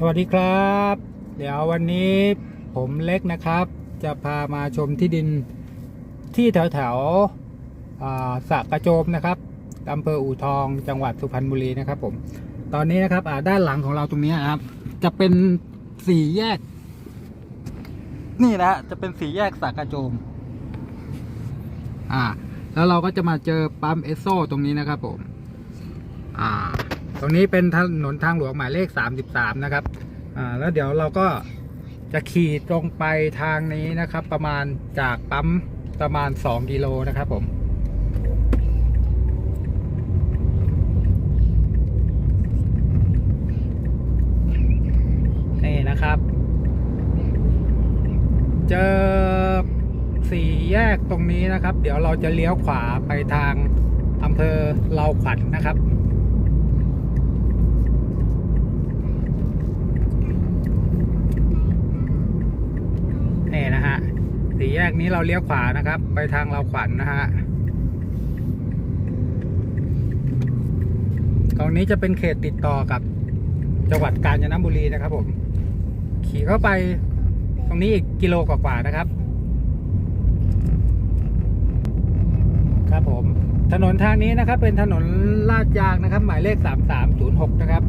สวัสดีครับ เดี๋ยววันนี้ผมเล็กนะครับ จะพามาชมที่ดินที่แถวแถวๆสระกระโจมนะครับอำเภออู่ทองจังหวัดสุพรรณบุรีนะครับผมตอนนี้นะครับด้านหลังของเราตรงนี้ครับ จะเป็นสี่แยก นี่นะฮะจะเป็นสี่แยกสระกระโจม อ่า แล้วเราก็จะมาเจอปั๊มเอสโซตรงนี้นะครับผม อ่า ตรงนี้เป็นถนนทางหลวงหมายเลข 33 นะครับอ่าแล้วเดี๋ยวเราก็จะขี่ตรงไปทางนี้นะครับ ประมาณจากปั๊มประมาณ 2 กิโลนะครับผมนี่นะครับ เจอสี่แยกตรงนี้นะครับ เดี๋ยวเราจะเลี้ยวขวาไปทางอำเภอเลาขวัญนนะครับ นี่นะฮะสี่แยกนี้เราเลี้ยวขวานะครับ ไปทางเราขวัญนะฮะตรงนี้จะเป็นเขตติดต่อกับจังหวัดกาญจนบุรีนะครับ ผม ขี่เข้าไปตรงนี้อีกกิโลกว่าๆนะครับ ครับผม ถนนทางนี้นะครับ เป็นถนนลาดยางนะครับ หมายเลข 3306 นะครับ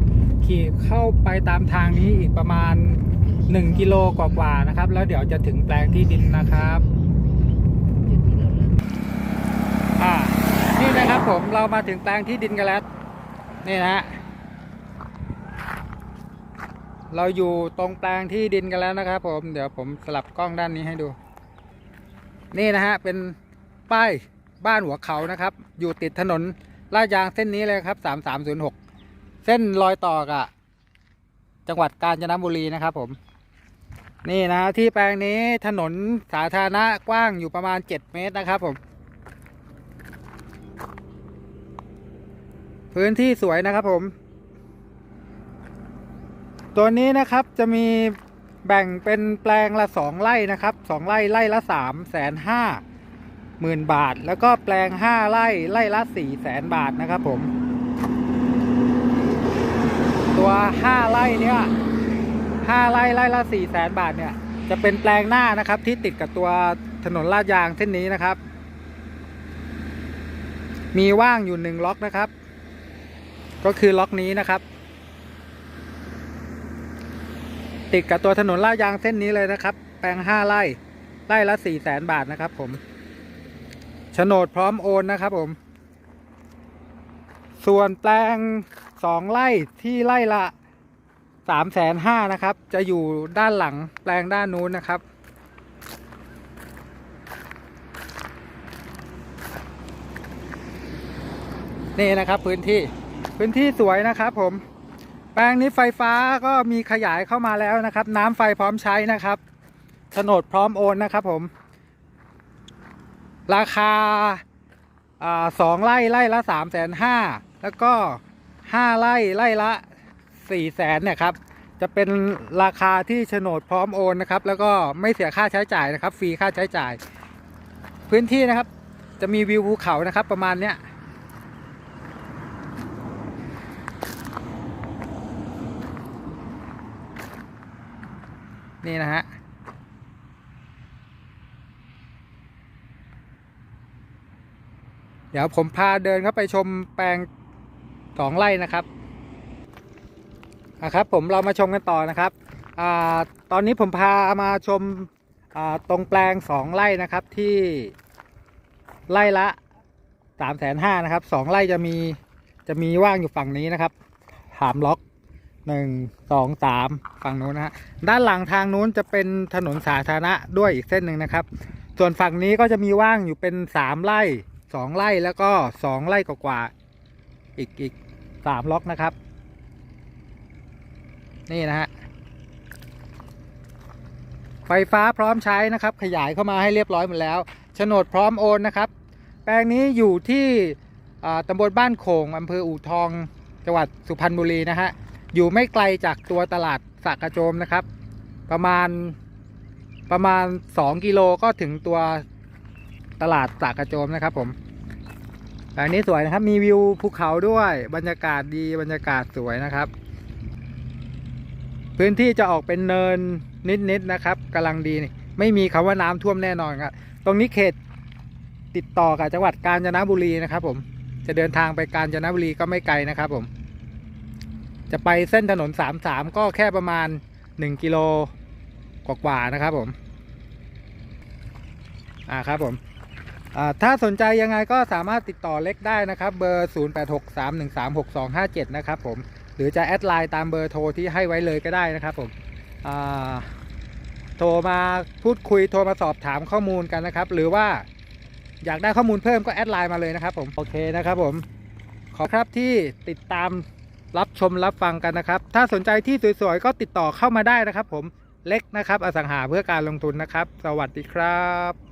ขี่เข้าไปตามทางนี้อีกประมาณ 1กิโลกว่าๆนะครับ แล้วเดี๋ยวจะถึงแปลงที่ดินนะครับอ่านี่นะครับผมเรามาถึงแปลงที่ดินกันแล้วนี่นะฮะเราอยู่ตรงแปลงที่ดินกันแล้วนะครับ ผมเดี๋ยวผมสลับกล้องด้านนี้ให้ดู นี่นะฮะเป็นป้ายบ้านหัวเขานะครับ อยู่ติดถนนลาดยางเส้นนี้เลยครับ 3306 เส้นรอยต่อกับจังหวัดกาญจนบุรีนะครับผม นี่นะที่แปลงนี้ถนนสาธารณะกว้างอยู่ประมาณ 7 เมตรนะครับผม พื้นที่สวยนะครับผม ตัวนี้นะครับจะมีแบ่งเป็นแปลงละสองไร่นะครับสองไร่ไร่ละสามแสนห้าหมื่นบาท แล้วก็แปลงห้าไร่ไร่ละสี่แสนบาทนะครับผม ตัวห้าไร่เนี่ย ห้าไร่ไร่ละสี่แสนบาทเนี่ยจะเป็นแปลงหน้านะครับที่ติดกับตัวถนนลาดยางเส้นนี้นะครับ มีว่างอยู่หนึ่งล็อกนะครับ ก็คือล็อกนี้นะครับ ติดกับตัวถนนลาดยางเส้นนี้เลยนะครับ แปลงห้าไร่ไร่ละสี่แสนบาทนะครับ ผมโฉนดพร้อมโอนนะครับ ผม ส่วนแปลงสองไร่ที่ไร่ละ สามแสนห้านะครับ จะอยู่ด้านหลังแปลงด้านนู้นนะครับ นี่นะครับพื้นที่พื้นที่สวยนะครับผม แปลงนี้ไฟฟ้าก็มีขยายเข้ามาแล้วนะครับ น้ำไฟพร้อมใช้นะครับโฉนดพร้อมโอนนะครับผม ราคาอ่าสองไร่ไร่ละสามแสนห้าแล้วก็ห้าไร่ไร่ละ สี่แสนเนี่ยครับจะเป็นราคาที่โฉนดพร้อมโอนนะครับ แล้วก็ไม่เสียค่าใช้จ่ายนะครับ ฟรีค่าใช้จ่าย พื้นที่นะครับ จะมีวิวภูเขานะครับ ประมาณเนี้ยนี่นะฮะเดี๋ยวผมพาเดินเข้าไปชมแปลงสองไร่นะครับ อะครับผมเรามาชมกันต่อนะครับอตอนนี้ผมพามาชมตรงแปลงสองไร่นะครับที่ไร่ละสามแสนห้านะครับสองไร่จะมีจะมีว่างอยู่ฝั่งนี้นะครับถามล็อกหนึ่งสองสามฝั่งนู้นนะฮะด้านหลังทางนู้นจะเป็นถนนสาธารณะด้วยอีกเส้นหนึ่งนะครับ ส่วนฝั่งนี้ก็จะมีว่างอยู่เป็นสามไร่สองไร่แล้วก็สองไร่กว่าอีกอีกสามล็อกนะครับ นี่นะฮะ ไฟฟ้าพร้อมใช้นะครับ ขยายเข้ามาให้เรียบร้อยหมดแล้วโฉนดพร้อมโอนนะครับ แปลงนี้อยู่ที่อ่าตำบลบ้านโขงอำเภออู่ทอง จังหวัดสุพรรณบุรีนะฮะ อยู่ไม่ไกลจากตัวตลาดสักกระโจมนะครับ ประมาณประมาณ 2 กิโลก็ถึงตัวตลาดสักกระโจมนะครับผมอันนี้สวยนะครับ มีวิวภูเขาด้วย บรรยากาศดี บรรยากาศสวยนะครับ พื้นที่จะออกเป็นเนินนิดๆนะครับกำลังดีไม่มีคำว่าน้ำท่วมแน่นอนครับตรงนี้เขตติดต่อกับจังหวัดกาญจนบุรีนะครับ ผมจะเดินทางไปกาญจนบุรีก็ไม่ไกลนะครับ ผม จะไปเส้นถนนสามสามก็แค่ประมาณหนึ่งกิโลกว่าๆนะครับ ผมอ่าครับผมอ่าถ้าสนใจยังไงก็สามารถติดต่อเล็กได้นะครับ เบอร์ 0863136257 นะครับผม รือจะแอดไลน์ตามเบอร์โทรที่ให้ไว้เลยก็ได้นะครับผมโทรมาพูดคุยโทรมาสอบถามข้อมูลกันนะครับ หรือว่าอยากได้ข้อมูลเพิ่มก็แอดไลน์มาเลยนะครับผมโอเคนะครับผมขอครับที่ติดตามรับชมรับฟังกันนะครับ ถ้าสนใจที่สวยๆ ก็ติดต่อเข้ามาได้นะครับ ผมเล็กนะครับ อสังหาเพื่อการลงทุนนะครับ สวัสดีครับ